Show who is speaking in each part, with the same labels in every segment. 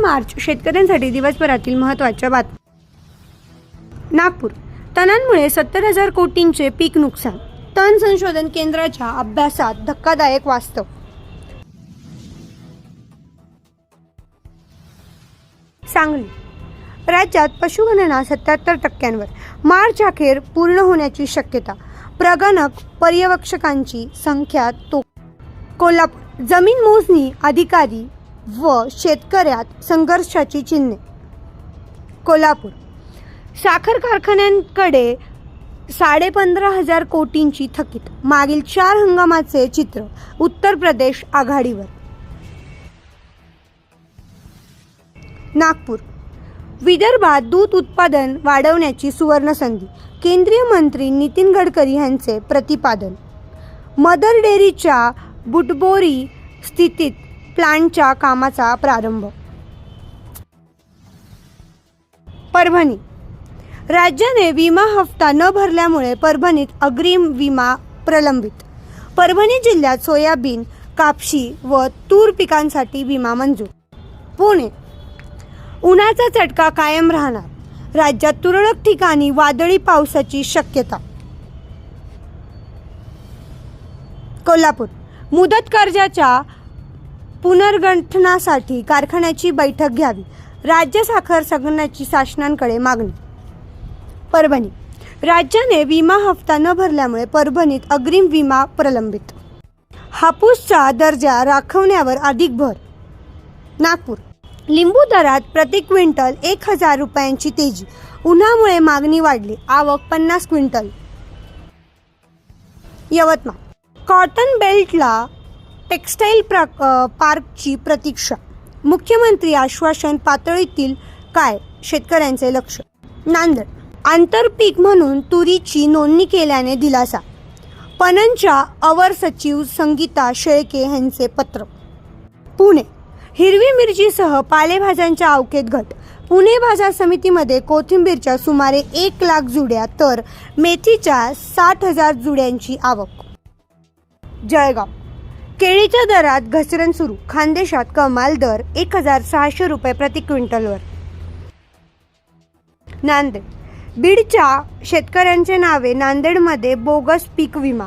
Speaker 1: मार्च शेतकऱ्यांसाठी दिवसभरातील महत्त्वाच्या बातम्या. नागपूर. तणांमुळे सत्तर हजार कोटींचे पीक नुकसान. तण संशोधन केंद्राच्या अभ्यासात धक्कादायक वास्तव. सांगली. राज्यात पशुगणना सत्याहत्तर टक्क्यांवर. मार्च अखेर पूर्ण होण्याची शक्यता. प्रगणक पर्यवेक्षकांची संख्या तो कोल्हापूर. जमीन मोजणी अधिकारी व शेतकऱ्यात संघर्षाची चिन्हे. कोल्हापूर. साखर कारखान्यांकडे साडेपंधरा हजार कोटींची थकीत. मागील चार हंगामाचे चित्र उत्तर प्रदेश आघाडीवर. नागपूर. विदर्भात दूध उत्पादन वाढवण्याची सुवर्ण संधी केंद्रीय मंत्री नितीन गडकरी यांचे प्रतिपादन. मदर डेअरीच्या बुटबोरी स्थितीत प्लांटच्या कामाचा प्रारंभ. परभणी. राज्याने विमा हप्ता न भरल्यामुळे परभणीत अग्रिम विमा प्रलंबित. परभणी जिल्ह्यात सोयाबीन कापशी व तूर पिकांसाठी विमा मंजूर. पुणे. उन्हाचा चटका कायम राहणार. राज्यात तुरळक ठिकाणी वादळी पावसाची शक्यता. कोल्हापूर. मुदत कर्जाच्या पुनर्गठनासाठी कारखान्याची बैठक घ्यावी. राज्य साखर संघटनाची शासनांकडे मागणी. परभणी. राज्याने विमा हप्ता न भरल्यामुळे परभणीत अग्रिम विमा प्रलंबित. हापूसचा दर्जा राखवण्यावर अधिक भर. नागपूर. लिंबू दरात प्रति क्विंटल एक हजार रुपयांची तेजी. उन्हामुळे मागणी वाढली. आवक पन्नास क्विंटल. यवतमाळ. कॉटन बेल्टला टेक्स्टाईल प्र पार्कची प्रतीक्षा. मुख्यमंत्री आश्वासन पातळीतील काय? शेतकऱ्यांचे लक्ष. नांदेड. आंतरपीक म्हणून तुरीची नोंदणी केल्याने दिलासा. पणनच्या अवर सचिव संगीता शेळके यांचे पत्र. पुणे. हिरवी मिरचीसह पालेभाज्यांच्या अवकेत घट. पुणे बाजार समितीमध्ये कोथिंबीरच्या सुमारे एक लाख जुड्या तर मेथीच्या साठ हजार जुड्यांची आवक. जळगाव. केळीच्या दरात घसरण सुरू. खानदेशात कमाल दर एक हजार सहाशे रुपये प्रति क्विंटलवर. नांदेड. बीडच्या शेतकऱ्यांचे नावे नांदेडमध्ये बोगस पीक विमा.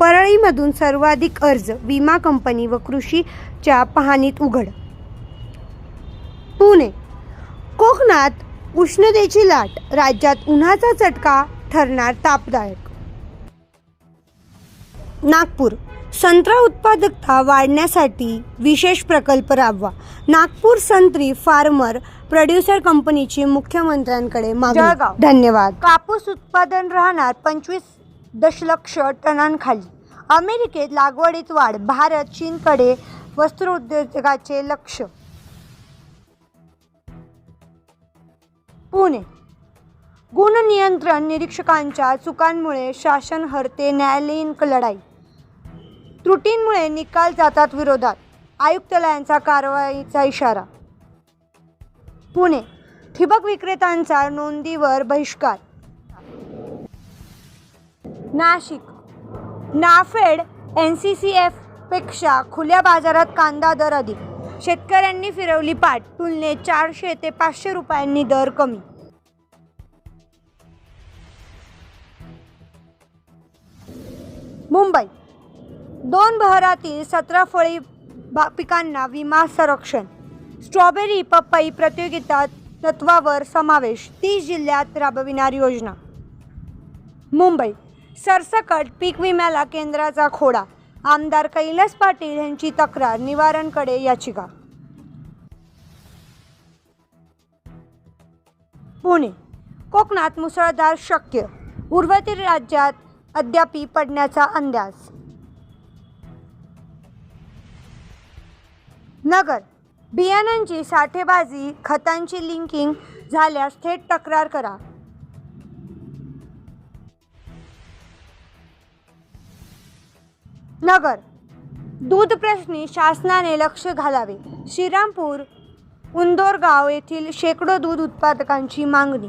Speaker 1: परळीमधून सर्वाधिक अर्ज विमा कंपनी व कृषीच्या पाहणीत उघड. पुणे. कोकणात उष्णतेची लाट राज्यात उन्हाचा चटका ठरणार तापदायक. नागपूर. संत्रा उत्पादकता वाढण्यासाठी विशेष प्रकल्प राबवा. नागपूर संत्री फार्मर प्रोड्युसर कंपनीची मुख्यमंत्र्यांकडे मागणी. धन्यवाद. कापूस उत्पादन राहणार पंचवीस दशलक्ष टनांखाली. अमेरिकेत लागवडीत वाढ भारत चीनकडे वस्त्रोद्योगाचे लक्ष. पुणे. गुण नियंत्रण निरीक्षकांच्या चुकांमुळे शासन हरते न्यायालयीन लढाई. त्रुटींमुळे निकाल जातात विरोधात. आयुक्तालयांचा कारवाईचा इशारा. पुणे ठिबक विक्रेत्यांचा नोंदीवर बहिष्कार. Nashik NAFED N C C एफपेक्षा खुल्या बाजारात कांदा दर अधिक. शेतकऱ्यांनी फिरवली पाठ तुलनेत चारशे ते पाचशे रुपयांनी दर कमी. मुंबई दोन बहरातील सतरा फळी बा पिकांना विमा संरक्षण. स्ट्रॉबेरी पपई प्रतियोगिता तत्वावर समावेश तीस जिल्ह्यात राबविणार योजना. मुंबई सरसकट पीक विम्याला केंद्राचा खोडा. आमदार कैलास पाटील यांची तक्रार निवारणकडे याचिका. पुणे कोकणात मुसळधार शक्य. उर्वरित राज्यात अद्यापी पडण्याचा अंदाज. नगर. बियाणांची साठेबाजी खतांची लिंकिंग झाल्यास थेट तक्रार करा. नगर. दूध प्रश्नी शासनाने लक्ष घालावे. श्रीरामपूर उंदोरगाव येथील शेकडो दूध उत्पादकांची मागणी